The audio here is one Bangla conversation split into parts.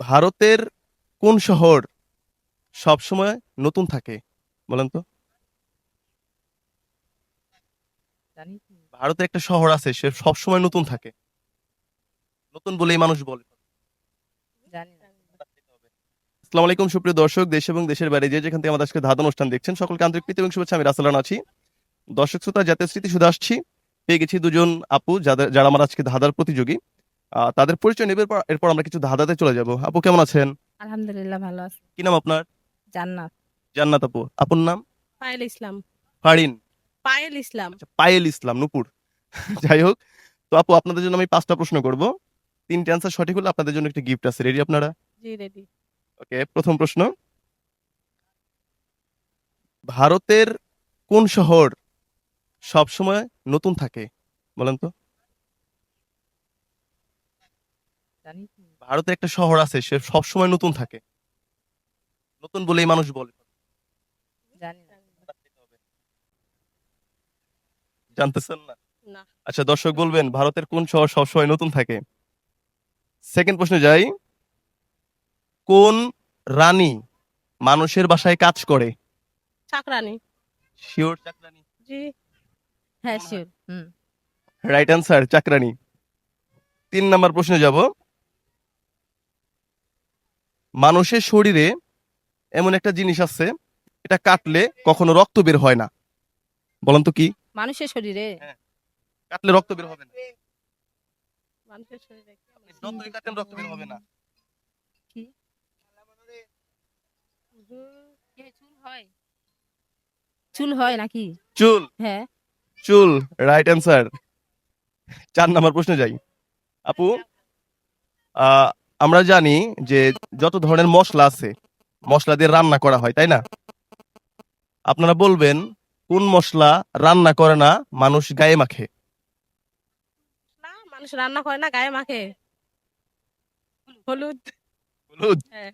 ভারতের কোন শহর সবসময় নতুন থাকে? বলেন তো। ভারতে একটা শহর আছে সে সবসময় নতুন থাকে। নতুন বলেই মানুষ বলে। আসসালামু আলাইকুম সুপ্রিয় দর্শক দেশ এবং দেশের বাইরে যে যেখান থেকে আমাদের আজকে ধাঁধা অনুষ্ঠান দেখছেন সকলকে আন্তরিক প্রীতি এবং শুভেচ্ছা। আমি রাসেলান আছি। দর্শক শ্রোতা জাতীয় স্মৃতি শুধু আসছি। পেয়ে গেছি দুজন আপু যাদের যারা আমার আজকে ধাঁধার প্রতিযোগী। তাদের পরিচয় নেবে এরপর- আমরা কিছু ধাঁধাতে চলে যাব। আপু কেমন আছেন? আলহামদুলিল্লাহ ভালো আছি। কি নাম আপনার? জান্নাত। জান্নাত আপু। আপুর নাম? পায়েল ইসলাম। ফারিন। পায়েল ইসলাম। আচ্ছা পায়েল ইসলাম নুপুর। যাই হোক তো আপু আপনাদের জন্য আমি পাঁচটা প্রশ্ন করব। তিনটে অ্যান্সার সঠিক হলে আপনাদের জন্য একটা গিফট আছে। রেডি আপনারা? জি রেডি ওকে প্রথম প্রশ্ন। ভারতের কোন শহর সবসময় নতুন থাকে? বলেন তো জানি কি? ভারতে একটা শহর আছে সে সবসময় নতুন থাকে। নতুন বলেই মানুষ বলে। জানতেছেন না? না। আচ্ছা দর্শক বলবেন ভারতের কোন শহর সবসময় নতুন থাকে? সেকেন্ড প্রশ্নে যাই। কোন রানী মানুষের বাসায় কাজ করে? চাকরানি। শিওর চাকরানি? জি। হ্যাঁ শিওর হুম। রাইট অ্যান্সার চাকরানি। তিন নাম্বার প্রশ্নে যাব। মানুষের শরীরে এমন একটা জিনিস আছে এটা কাটলে কখনো রক্ত বের হয় না। বলেন তো কি? মানুষের শরীরে? কাটলে রক্ত বের হবে না। মানুষের শরীরে কি আপনি যতই কাটেন রক্ত বের হবে না। হুম, চুল হয়। চুল হয় নাকি? চুল। হ্যাঁ। চুল রাইট অ্যান্সার চার নাম্বার প্রশ্নে যাই। আপু আহ, আমরা জানি যে যত ধরনের মশলা আছে মশলা দিয়ে রান্না করা হয় তাই না? আপনারা বলবেন কোন মশলা রান্না করে না মানুষ গায়ে মাখে? না মানুষ রান্না করে না গায়ে মাখে? হলুদ। হলুদ? হ্যাঁ।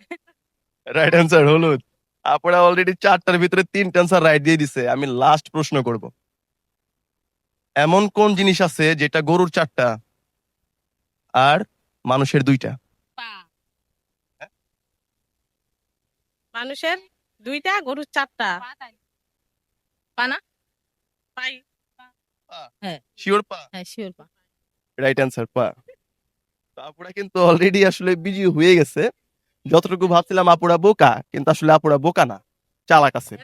রাইট অ্যান্সার হলুদ। আপনারা অলরেডি চারটার ভিতরে তিনটা অ্যান্সার রাইট দিয়ে দিছে। আমি লাস্ট প্রশ্ন করব। এমন কোন জিনিস আছে যেটা গরুর চারটা আর মানুষের দুইটা? মানুষের দুইটা গরুর চারটা। পানা পাই। শিওর পা? হ্যাঁ শিওর পা। রাইট অ্যান্সার পা। তো আপুরা কিন্তু অলরেডি আসলে বিজি হয়ে গেছে। যতটুকু ভাবছিলাম আপুরা বোকা কিন্তু আসলে আপুরা বোকা না চালাক আছে।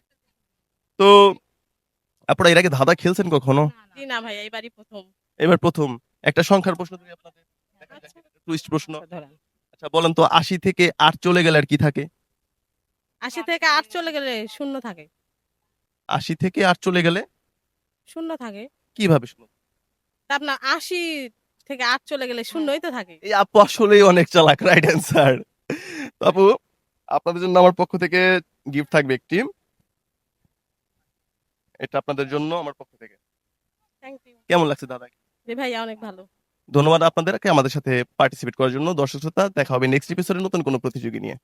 তো আপুরা এর আগে ধাঁধা খেলছেন কখনো? না ভাই এইবারই প্রথম। এবার প্রথম। একটা সংখ্যার প্রশ্ন তুমি আপনাদের টুইস্ট প্রশ্ন। আচ্ছা বলেন তো আশি থেকে আট চলে গেলে আর কি থাকে? আশি থেকে আট চলে গেলে শূন্য থাকে। আশি থেকে আট চলে গেলে? শূন্য থাকে। কীভাবে শুনো তা আপনার আশি থেকে আট চলে গেলে শূন্যই তো থাকে। এই আপু আসলেই অনেক চালাক রাইট অ্যান্সার আপু আপনাদের জন্য আমার পক্ষ থেকে গিফট থাকবে একটি। এটা আপনাদের জন্য আমার পক্ষ থেকে। থ্যাংক ইউ কেমন লাগছে দাদা জি ভাইয়া অনেক ভালো। ধন্যবাদ আপনাদেরকে আমাদের সাথে পার্টিসিপেট করার জন্য। দর্শক শ্রোতা দেখা হবে নেক্সট এপিসোডে নতুন কোনো প্রতিযোগী নিয়ে।